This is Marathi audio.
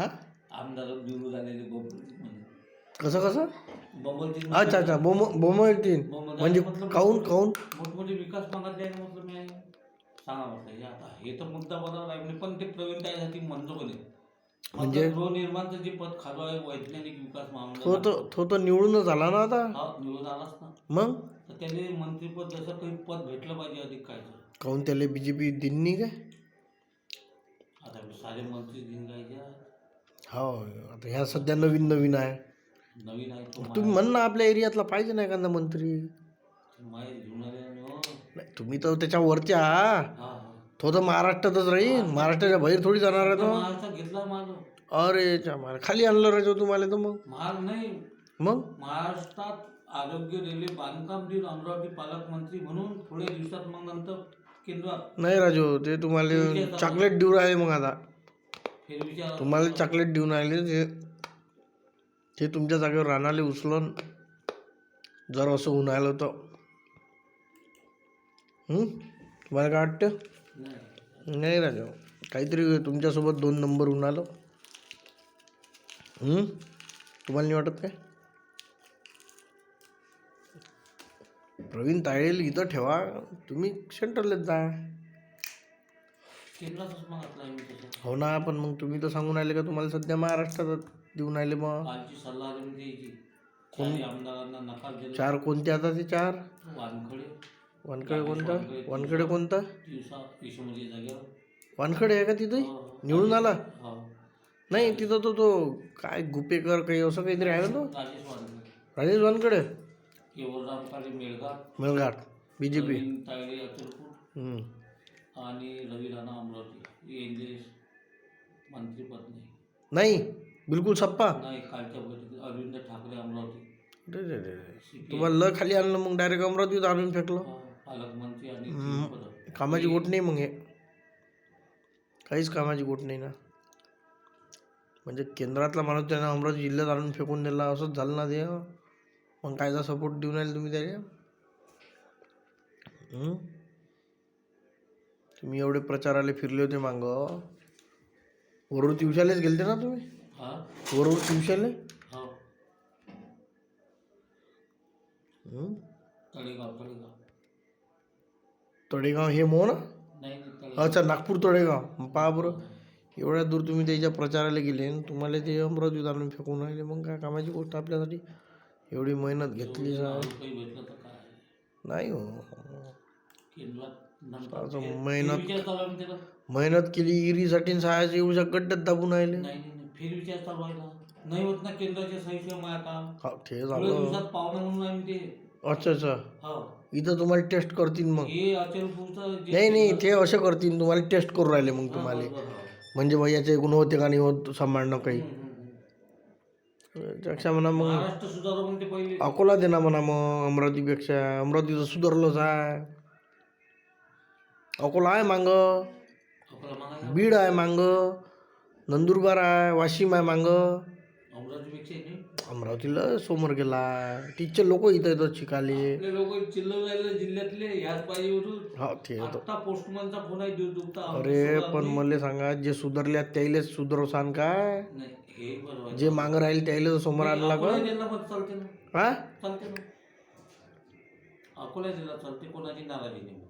हा? आमदार निवडून आलेले बोंबलतील कसं कसं? अच्छा अच्छा बोम बोम येतील म्हणजे काऊन काऊन? मोठमोठे विकास आहे म्हटलं मी. सांगा म्हटलं हे आता हे तर मुद्दा बरोबर आहे म्हणजे पण ते प्रवीण म्हणजे? गृहनिर्माणचं जे पद खालो आहे वैज्ञानिक विकास तो तर तो तर निवडूनच आला ना आता. हा निवडून आलाच ना. मग? तर त्याने मंत्रीपद जसं काही पद भेटलं पाहिजे अधिक काय. काऊन त्याला बी जे पी काय? आता सारे मंत्री दिन गायचे हो आता ह्या सध्या नवीन नवीन आहे. नवीन आहे तो तुम्ही म्हण आपल्या एरियातला पाहिजे ना एखादा मंत्री. माहीत घेऊन आले आणि हो. नाही, तुम्ही तर त्याच्या वरच्या आहात. हा हा. तो तर महाराष्ट्रातच राहील. महाराष्ट्राच्या बाहेर थोडी जाणार आहे तो. महाराष्ट्रात घेतला माल. अरे च्या मारे. खाली आणलं रे जो तुम्हाला तर मग. नाही. मग? महाराष्ट्रात आरोग्य रेल्वे बांधकाम दिन अमरावती पालकमंत्री म्हणून थोड्या दिवसात मग नंतर केंद्रात. नाही राजू ते तुम्हाला चॉकलेट देऊ राहिले मग आता. तुम्हाला चॉकलेट देऊन राहिले ते ते तुमच्या जागेवर रानाले उचलून जर असं होऊन राहिलं तर? तुम्हाला काय वाटतं? नाही. राजा. काहीतरी तुमच्यासोबत दोन नंबर होऊन आलं? तुम्हाला नाही वाटत काय? प्रवीण तायडेल इथं ठेवा. तुम्ही सेंटरलाच जा. घातला मी हो ना पण मग तुम्ही तर सांगून राहिले का तुम्हाला सध्या महाराष्ट्रात देऊन राहिले मग कालची सल्ला आली यायची चारही आमदारांना नकार दिला चार कोणते आता ते चार? वानखडे. वानकडे कोणता? वानकडे कोणता? दिवसा यशोमती जागेवर. वानकडे आहे का तिथे? हो, हो. निवडून आला? हो. नाही तिथं तो तो काय गुपेकर काही असं काहीतरी आहे ना तो? राजेश वानखडे. राजेश वानकडे केवळराम काळे मेळघाट. मेळघाट बी जे पी तायडे आणि रवी राणा अमरावती यांचे मंत्रीपद नाही. नाही? बिलकुल सप्पा? नाही कालच्या बैठकीत अरविंद ठाकरे अमरावती. रे रे रे रे. CPI, तुम्हाला ल खाली आणलं मग डायरेक्ट अमरावतीत आणून फेकलं. पालकमंत्री आणि तीन पदं. कामाची गोट नाही मग हे. काहीच कामाची गोट नाही ना. म्हणजे केंद्रातला माणूस त्यानं अमरावती जिल्ह्यात आणून फेकून दिला असंच झालं ना ते मग कायचा सपोर्ट देऊन राहिले तुम्ही त्याला? हं? तुम्ही एवढे प्रचाराला फिरले होते मांग. वरून तिवशालेच गेलते ना तुम्ही? हा? वरून तिवशाले हो. हं? तळेगाव तळेगाव. तळेगाव हे मोह ना नाही नाही, तळेगाव. अच्छा नागपूर तळेगाव. मग पहा बरं. एवढ्या दूर तुम्ही त्याच्या प्रचाराला गेले आणि तुम्हाला ते अमरावतीत आणून फेकून राहिले. मग काय कामाची गोष्ट आपल्यासाठी? एवढी मेहनत घेतली जा काही भेटलं तर काय? नाही हो. केंद्रात मेहनत आहे म्हणते ना. मेहनत केली इरीसाठी सहायचे एवढ्या गड्ड्यात दाबून राहिले. नाही फेरविचार चालू आहे ना. नाही होत ना केंद्राच्या सहीशिवाय माझ्या काम. हा ते थोड्या झालं दिवसात पाहुणा म्हणून ते अच्छा अच्छा. हो. इथं तुम्हाला टेस्ट करतील मग. हे अचलपूरचं जे नाही नाही ते असे करतील. तुम्हाला टेस्ट करून राहिले मग तुम्हाला. म्हणजे भाई याचे गुण होते का नाही होत सांभाळणं काही. हम्म, हम्म, हम्म. त्यापेक्षा म्हणा मग महाराष्ट्र सुधारू म्हणते पहिले. अकोला दे ना म्हणा मग अमरावतीपेक्षा. अमरावतीचं सुधारलंच आहे. अकोला आहे मांग. बीड आहे मांग. नंदुरबार आहे वाशिम आहे मांग. अमरावतीला समोर गेला. तिथचे लोक इथं येतात शिकाले आपले लोक चिल्लर राहिले जिल्ह्यातले ह्याच पाहिजेवरून हा ते येतं. आता पोस्टमनचा फोन आहे दूर दुखता अरे पण मला सांगा जे सुधारल्या त्याइलेच सुधरवसान काय? हे. जे मागं राहील त्याइले समोर आणला का हा? अकोला जिल्हा चालते कोणाची नाराजी नाही.